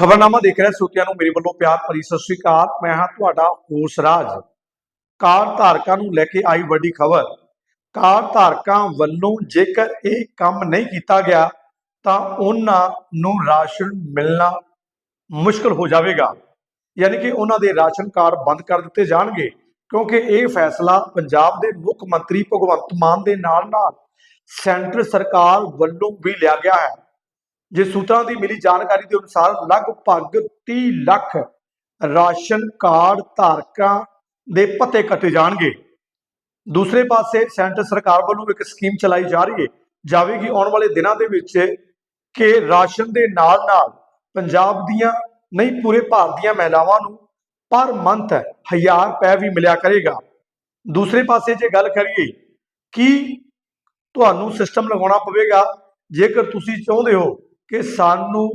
ਖਬਰਨਾਮਾ ਦੇਖ ਰਹੇ ਸਰੋਤਿਆਂ ਨੂੰ ਮੇਰੇ ਵੱਲੋਂ ਪਿਆਰ ਭਰੀ ਸਤਿ ਸ੍ਰੀ ਅਕਾਲ। ਮੈਂ ਹਾਂ ਤੁਹਾਡਾ ਹੋਸ ਰਾਜ। ਕਾਰ ਧਾਰਕਾਂ ਨੂੰ ਲੈ ਕੇ ਆਈ ਵੱਡੀ ਖਬਰ। ਕਾਰ ਧਾਰਕਾਂ ਵੱਲੋਂ ਜੇਕਰ ਇਹ ਕੰਮ ਨਹੀਂ ਕੀਤਾ ਗਿਆ, ਤਾਂ ਉਹਨਾਂ ਨੂੰ ਰਾਸ਼ਨ ਮਿਲਣਾ ਮੁਸ਼ਕਲ ਹੋ ਜਾਵੇਗਾ। ਯਾਨੀ ਕਿ ਉਹਨਾਂ ਦੇ ਰਾਸ਼ਨ ਕਾਰਡ ਬੰਦ ਕਰ ਦਿੱਤੇ ਜਾਣਗੇ, ਕਿਉਂਕਿ ਇਹ ਫੈਸਲਾ ਪੰਜਾਬ ਦੇ ਮੁੱਖ ਮੰਤਰੀ ਭਗਵੰਤ ਮਾਨ ਦੇ ਨਾਲ ਨਾਲ ਸੈਂਟਰ ਸਰਕਾਰ ਵੱਲੋਂ ਵੀ ਲਿਆ ਗਿਆ ਹੈ। ਜੇ ਸੂਤਰਾਂ ਦੀ ਮਿਲੀ ਜਾਣਕਾਰੀ ਦੇ ਅਨੁਸਾਰ ਲਗਭਗ 30 ਲੱਖ ਰਾਸ਼ਨ ਕਾਰਡ ਧਾਰਕਾਂ ਦੇ ਪੱਤੇ ਕੱਟੇ ਜਾਣਗੇ। ਦੂਸਰੇ ਪਾਸੇ ਸੈਂਟਰ ਸਰਕਾਰ ਵੱਲੋਂ ਇੱਕ ਸਕੀਮ ਚਲਾਈ ਜਾ ਰਹੀ ਹੈ। ਜਾਵੇਗੀ ਆਉਣ ਵਾਲੇ ਦਿਨਾਂ ਦੇ ਵਿੱਚ ਕਿ ਰਾਸ਼ਨ ਦੇ ਨਾਲ ਨਾਲ ਪੰਜਾਬ ਦੀਆਂ, ਨਹੀਂ ਪੂਰੇ ਭਾਰਤ ਦੀਆਂ ਮਹਿਲਾਵਾਂ ਨੂੰ ਪਰ ਮੰਥ 1000 ਰੁਪਏ ਵੀ ਮਿਲਿਆ ਕਰੇਗਾ। ਦੂਸਰੇ ਪਾਸੇ ਜੇ ਗੱਲ ਕਰੀਏ ਕਿ ਤੁਹਾਨੂੰ ਸਿਸਟਮ ਲਗਾਉਣਾ ਪਵੇਗਾ, ਜੇਕਰ ਤੁਸੀਂ ਚਾਹੁੰਦੇ ਹੋ ਕਿ ਸਾਨੂੰ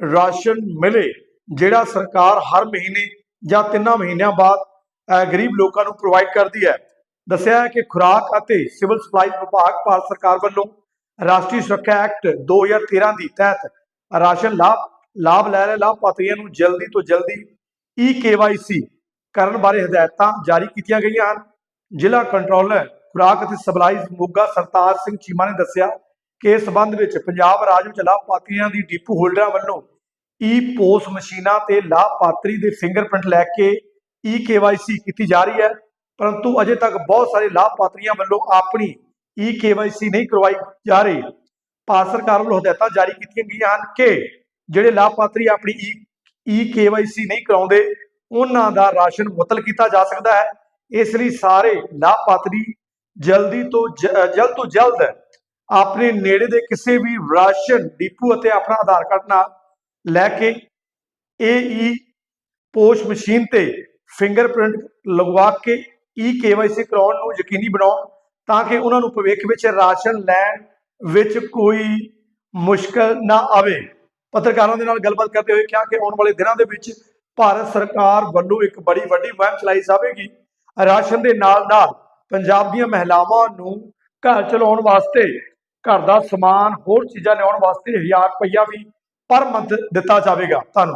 ਰਾਸ਼ਨ ਮਿਲੇ, ਜਿਹੜਾ ਸਰਕਾਰ ਹਰ ਮਹੀਨੇ ਜਾਂ ਤਿੰਨਾਂ ਮਹੀਨਿਆਂ ਬਾਅਦ ਗਰੀਬ ਲੋਕਾਂ ਨੂੰ ਪ੍ਰੋਵਾਈਡ ਕਰਦੀ ਹੈ। ਦੱਸਿਆ ਹੈ ਕਿ ਖੁਰਾਕ ਅਤੇ ਸਿਵਲ ਸਪਲਾਈ ਵਿਭਾਗ, ਭਾਰਤ ਸਰਕਾਰ ਵੱਲੋਂ ਰਾਸ਼ਟਰੀ ਸੁਰੱਖਿਆ ਐਕਟ 2013 ਦੀ ਤਹਿਤ ਰਾਸ਼ਨ ਲਾਭ ਲਾਭ ਲੈ ਰਹੇ ਲਾਭਪਾਤਰੀਆਂ ਨੂੰ ਜਲਦੀ ਤੋਂ ਜਲਦੀ ਈ ਕੇਵਾਈਸੀ ਕਰਨ ਬਾਰੇ ਹਦਾਇਤਾਂ ਜਾਰੀ ਕੀਤੀਆਂ ਗਈਆਂ ਹਨ। ਜ਼ਿਲ੍ਹਾ ਕੰਟਰੋਲਰ ਖੁਰਾਕ ਅਤੇ ਸਪਲਾਈ ਮੋਗਾ ਸਰਤਾਜ ਸਿੰਘ ਚੀਮਾ ਨੇ ਦੱਸਿਆ ਕਿ ਇਸ ਸੰਬੰਧ ਵਿੱਚ ਪੰਜਾਬ ਰਾਜ ਵਿੱਚ ਲਾਭਪਾਤਰੀਆਂ ਦੀ ਡੀਪੂ ਹੋਲਡਰਾਂ ਵੱਲੋਂ ਈ ਪੋਸ ਮਸ਼ੀਨਾਂ ਤੇ ਲਾਭਪਾਤਰੀ ਦੇ ਫਿੰਗਰਪ੍ਰਿੰਟ ਲੈ ਕੇ ਈ ਕੇਵਾਈਸੀ ਕੀਤੀ ਜਾ ਰਹੀ ਹੈ। ਪਰੰਤੂ ਅਜੇ ਤੱਕ ਬਹੁਤ ਸਾਰੇ ਲਾਭਪਾਤਰੀਆਂ ਵੱਲੋਂ ਆਪਣੀ ਈ ਕੇਵਾਈਸੀ ਨਹੀਂ ਕਰਵਾਈ ਜਾ ਰਹੀ। ਭਾਰਤ ਸਰਕਾਰ ਵੱਲੋਂ ਹਦਾਇਤਾਂ ਜਾਰੀ ਕੀਤੀਆਂ ਗਈਆਂ ਹਨ ਕਿ ਜਿਹੜੇ ਲਾਭਪਾਤਰੀ ਆਪਣੀ ਈ ਈ ਕੇਵਾਈਸੀ ਨਹੀਂ ਕਰਾਉਂਦੇ, ਉਹਨਾਂ ਦਾ ਰਾਸ਼ਨ ਮੁਅੱਤਲ ਕੀਤਾ ਜਾ ਸਕਦਾ ਹੈ। ਇਸ ਲਈ ਸਾਰੇ ਲਾਭਪਾਤਰੀ ਜਲਦੀ ਤੋਂ ਜਲਦ ਤੋਂ ਜਲਦ ਆਪਣੇ ਨੇੜੇ ਦੇ ਕਿਸੇ ਵੀ ਰਾਸ਼ਨ, ਡਿਪੂ ਅਤੇ ਆਪਣਾ ਆਧਾਰ ਕਾਰਡ ਨਾਲ ਲੈ ਕੇ ਏਈ ਪੋਸ਼ ਮਸ਼ੀਨ ਤੇ ਫਿੰਗਰਪ੍ਰਿੰਟ ਲਗਵਾ ਕੇ ਈ ਕੇਵਾਈਸੀ ਕਰਾਉਣ ਨੂੰ ਯਕੀਨੀ ਬਣਾਉਣ ਤਾਂ ਕਿ ਉਹਨਾਂ ਨੂੰ ਭਵਿੱਖ ਵਿੱਚ ਰਾਸ਼ਨ ਲੈਣ ਵਿੱਚ ਕੋਈ ਮੁਸ਼ਕਲ ਨਾ ਆਵੇ। ਪੱਤਰਕਾਰਾਂ ਦੇ ਨਾਲ ਗੱਲਬਾਤ ਕਰਦੇ ਹੋਏ ਕਿਹਾ ਕਿ ਆਉਣ ਵਾਲੇ ਦਿਨਾਂ ਦੇ ਵਿੱਚ ਭਾਰਤ ਸਰਕਾਰ ਵੱਲੋਂ ਇੱਕ ਬੜੀ ਵੱਡੀ ਮੁਹਿੰਮ ਚਲਾਈ ਜਾਵੇਗੀ। ਰਾਸ਼ਨ ਦੇ ਨਾਲ ਨਾਲ ਪੰਜਾਬ ਦੀਆਂ ਮਹਿਲਾਵਾਂ ਨੂੰ ਘਰ ਚਲਾਉਣ ਵਾਸਤੇ ਘਰ ਦਾ ਸਮਾਨ ਹੋਰ ਚੀਜ਼ਾਂ ਲਿਆਉਣ ਵਾਸਤੇ 1000 ਰੁਪਈਆ ਵੀ ਪਰ ਮੰਥ ਦਿੱਤਾ ਜਾਵੇਗਾ। ਧੰਨਵਾਦ।